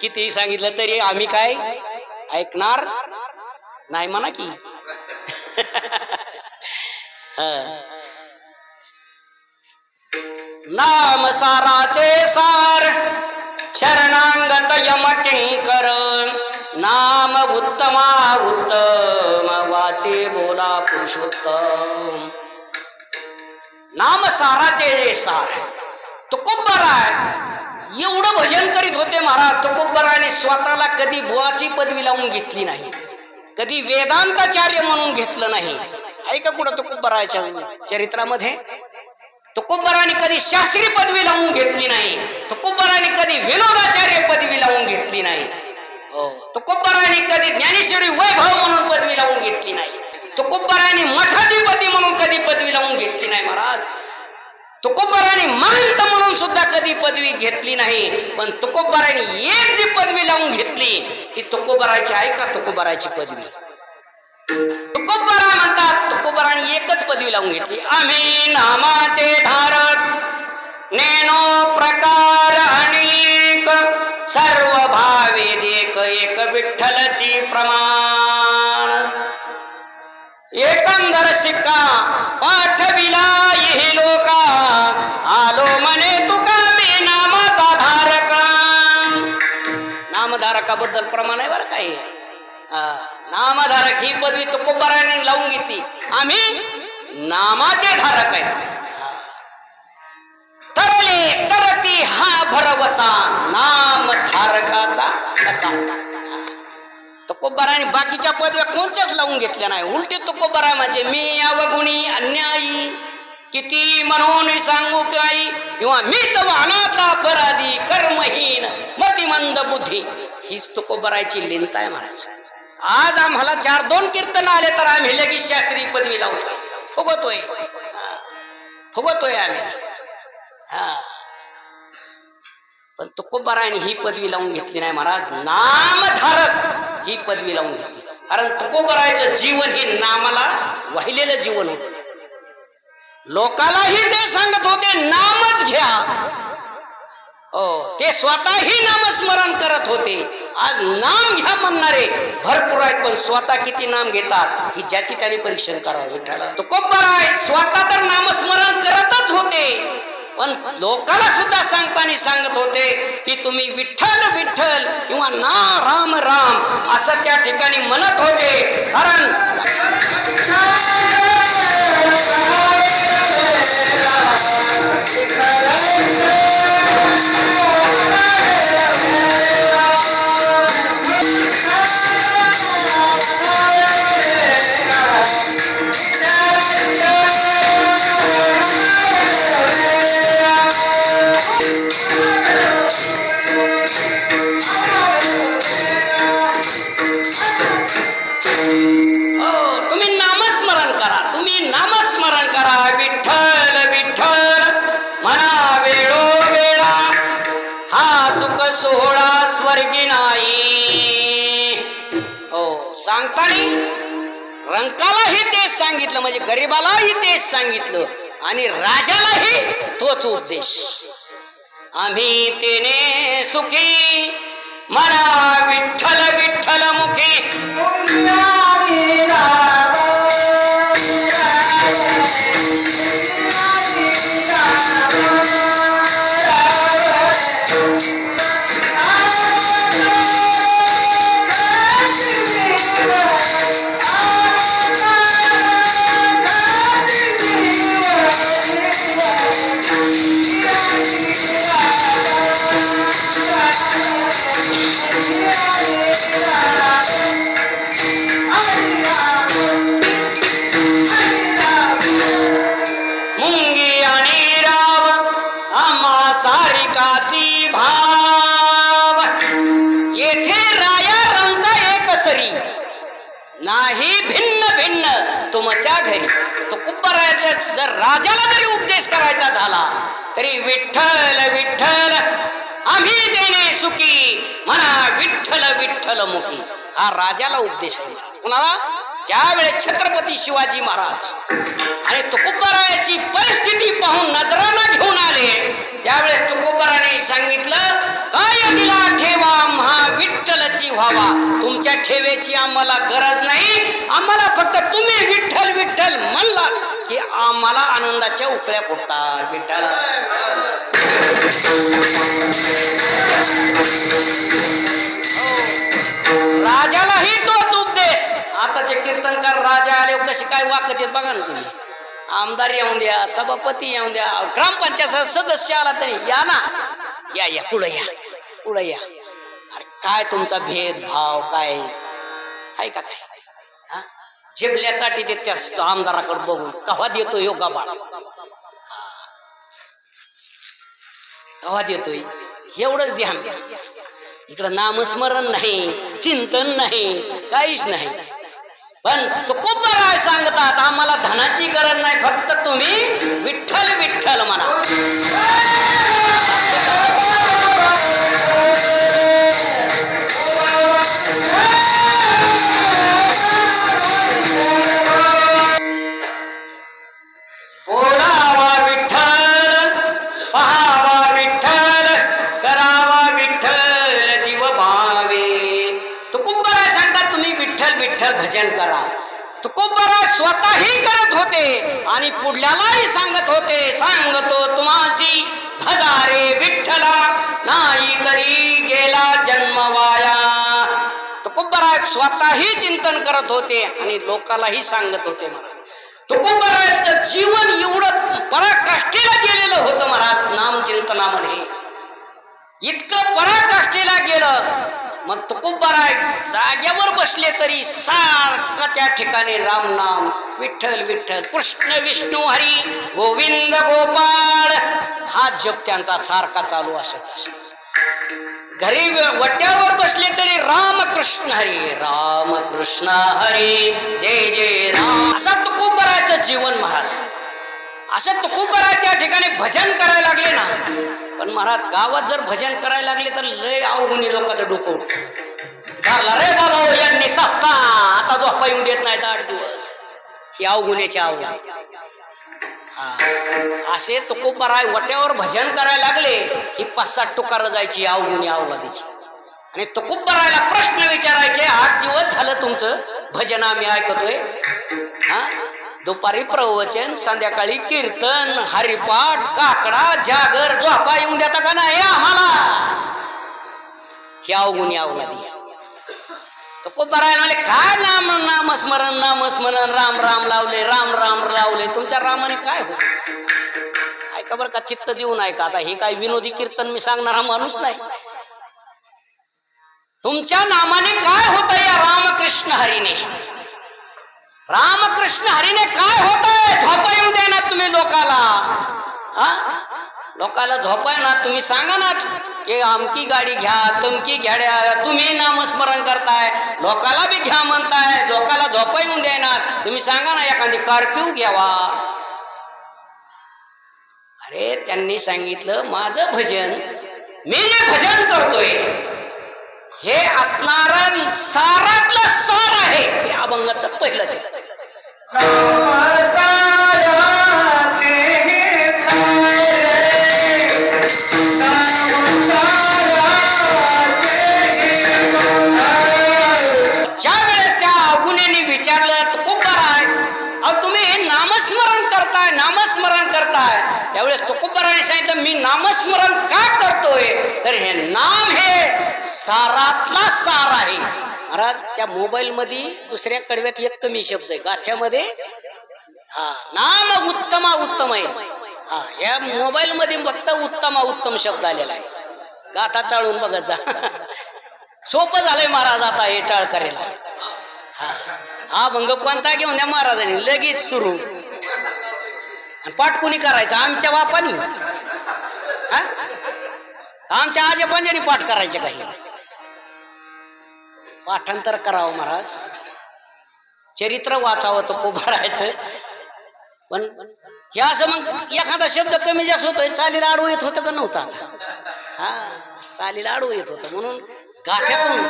कितीही सांगितलं तरी आम्ही काय ऐकणार नाही म्हणा की. नाम साराचे सार शरणांगत यम किंकर. नाम उत्तमा उत्तम वाचे बोला पुरुषोत्तम. नाम साराचे सार सार आहे. एवढं भजन करीत होते महाराज तुकोबराने स्वतःला कधी बुवाची पदवी लावून घेतली नाही कधी वेदांताचार्य म्हणून घेतलं नाही. ऐका कुठं तुकोबराच्या चरित्रामध्ये. तुकोबराने कधी शास्त्री पदवी लावून घेतली नाही तुकोबराने कधी विनोदाचार्य पदवी लावून घेतली नाही हो तुकोबराने कधी ज्ञानेश्वरी वैभव म्हणून पदवी लावून घेतली नाही तुकोबराने मठाधिपती म्हणून कधी पदवी लावून घेतली नाही महाराज. तुकोबराने महंत म्हणून सुद्धा कधी पदवी घेतली नाही पण तुकोबराने एक जी पदवी लावून घेतली ती तुकोबराची ऐका तुकोबराची पदवी? तुकोबरा म्हणतात तुकोबराने एकच पदवी लावून घेतली आम्ही नामाचे धारक नेनो प्रकार अनेक सर्व भावे देख एक विठ्ठलची प्रमाण. एकंदर शिक्का पाठविला नामधारकाबद्दल प्रमाण आहे बरं काही नामधारक ही पदवी तुकोबराने लावून घेतली. आम्ही नामाचे धारक आहे. तरले तरती हा भरवसा नाम धारकाचा कसा? तुकोबराने बाकीच्या पदव्या कोणत्याच लावून घेतल्या नाही. उलटे तुकोबारा म्हणजे मी अवगुणी अन्यायी. किती म्हणून सांगू काही? किंवा मी तर अनाथा अपराधी कर्महीन मतिमंद बुद्धी हीच तुकोबरायची लिंत आहे महाराज. आज आम्हाला चार दोन कीर्तन आले तर आम्ही लगेच शास्त्री पदवी लावतोय. फुगतोय. हा. फुगतोय आम्ही. हा. पण तुकोबाराने ही पदवी लावून घेतली नाही महाराज. नामधारक ही पदवी लावून घेतली. कारण तुकोबरायचं जीवन हे नामाला वाहिलेलं जीवन होतं. लोकालाही ते सांगत होते नामच घ्या. हो ते स्वतःही नामस्मरण करत होते. आज नाम घ्या म्हणणारे भरपूर आहेत पण स्वतः किती नाम घेतात ही ज्याची त्याने परीक्षण करावं विठ्ठला आहे स्वतः तर नामस्मरण करतच होते. पण लोकाला सुद्धा सांगताना सांगत होते की तुम्ही विठ्ठल विठ्ठल किंवा ना राम राम असं त्या ठिकाणी म्हणत होते. कारण सोहळा नाही. हो सांगतानी रंकालाही तेच सांगितलं म्हणजे गरीबालाही तेच सांगितलं आणि राजालाही तोच उपदेश. आम्ही तेने सुखी मरा विठ्ठल विठ्ठल मुखी. नाही भिन्न भिन्न. तुमच्या घरी तो कुंभराजा जर राजाला जरी उपदेश करायचा झाला तरी विठ्ठल विठ्ठल आम्ही देणे सुखी. म्हणा विठ्ठल विठ्ठल मुखी. हा राजाला उपदेश आहे. कुणाला? ज्या वेळेस छत्रपती शिवाजी महाराज आणि तुकोबरायाची परिस्थिती पाहून नजराला घेऊन आले त्यावेळेस तुकोबराने सांगितलं काय दिला ठेवा म्हा व्हावा. तुमच्या ठेवेची आम्हाला गरज नाही. आम्हाला फक्त तुम्ही विठ्ठल विठ्ठल म्हणला की आम्हाला आनंदाच्या उकड्या फुटतात. विठ्ठल. हो. राजालाही तोच उपदेश. आताचे कीर्तनकार राजा आले कसे काय वाकत येत बघा ना तुम्ही. आमदार येऊन द्या सभापती येऊन द्या ग्रामपंचायत सदस्य आला तरी या ना. या या पुढे या पुढे या. काय तुमचा भेदभाव काय? आहे का काय? जिबल्यासाठी ते असतो आमदाराकडे बघून कवा देतो योगा हो बाळ कवा देतोय? एवढंच ध्यान इकडं नामस्मरण नाही चिंतन नाही काहीच नाही. पण तो खूप बरा आहे सांगतात आम्हाला धनाची गरज नाही फक्त तुम्ही विठ्ठल विठ्ठल म्हणा. भजन करा. तुकुंबरा स्वतःही करत होते आणि पुढल्यालाही सांगत होते सांगतो तुम्हाशी हजारे विठ्ठला नाही तरी गेला जन्म वाया तुकुंबरा स्वतःही चिंतन करत होते आणि लोकालाही सांगत होते मला. तुकोबराचं जीवन एवढं पराकाष्ठेला गेलेलं होतं महाराज नामचिंतनामध्ये. इतकं पराकाष्ठेला गेलं मग तुकोबराय जाग्यावर बसले तरी सारखं त्या ठिकाणी राम नाम विठ्ठल विठ्ठल कृष्ण विष्णू हरी गोविंद गोपाळ हा जप त्यांचा सारखा चालू असत असत. घरी वट्यावर बसले तरी राम कृष्ण हरी राम कृष्ण हरी जय जय राम. असा तुकुंबराचं जीवन महाराज. असं तुकुंबरा त्या ठिकाणी भजन करायला लागले ना पण महाराज गावात जर भजन करायला लागले तर लय अवगुणी लोकांचं डोकं उठतं. धरला रे बाबा हो, यांनी सप्ता आता झोपा येऊन देत नाहीत आठ दिवस. ही अवगुण्याची अवघड हा. असे तुकोबाराय वट्यावर भजन करायला लागले ही पाच सात टुकार जायची अवगुणी अवघादीची आणि तुकोबारायला प्रश्न विचारायचे आठ दिवस झालं तुमचं भजन आम्ही ऐकतोय. हा? दुपारी प्रवचन संध्याकाळी कीर्तन हरिपाठ काकडा जागर झोपा येऊन देता का नाही आम्हाला? ही अवगुणी अवलादी तो खूप म्हणजे काय नाम नामस्मरण नामस्मरण राम राम लावले राम राम लावले तुमच्या रामाने काय होत? ऐका बरं का चित्त देऊन ऐका. आता हे काय विनोदी कीर्तन मी सांगणारा माणूस नाही. तुमच्या नामाने काय होत या रामकृष्ण हरीने? रामकृष्ण हरीने काय होत आहे झोपा येऊ द्या ना तुम्ही लोकाला. हा? लोकाला झोपाय ना तुम्ही सांगा ना की आमकी गाडी घ्या तुमकी घ्या तुम्ही नामस्मरण करताय. लोकाला बी घ्या म्हणताय लोकाला झोपा येऊन देणार. तुम्ही सांगा ना एखादी कर्फ्यू घ्यावा. अरे त्यांनी सांगितलं माझं भजन मी जे भजन करतोय हे असणार सारातलं सार आहे. हे अभंगाचं पहिलंच आहे. ज्या त्यावेळेस तुकोबराने सांगितलं मी नामस्मरण का करतोय? तर हे नाम हे सारातला सार आहे. महाराज त्या मोबाईल मध्ये दुसऱ्या कडव्यात एक कमी शब्द आहे. गाठ्यामध्ये हा नाम उत्तमा उत्तम आहे. हा या मोबाईल मध्ये फक्त उत्तमा उत्तम शब्द आलेला आहे. गाथा चाळून बघत जा. सोपं झालंय महाराज आता हे टाळ करायला हा हा भंग कोणता घेऊन या महाराजांनी. लगेच सुरू. पाठ कोणी करायचं? आमच्या बापानी. हा? आमच्या पंजानी पाठ करायचे काही? पाठांतर करावं महाराज. चरित्र वाचावं तर उभं राहायचं पण हे असं मग एखादा शब्द कमी जास्त होतोय चालीला आडू येत होतं का नव्हता हा चालीला आडू येत होतं. म्हणून गाठ्यातून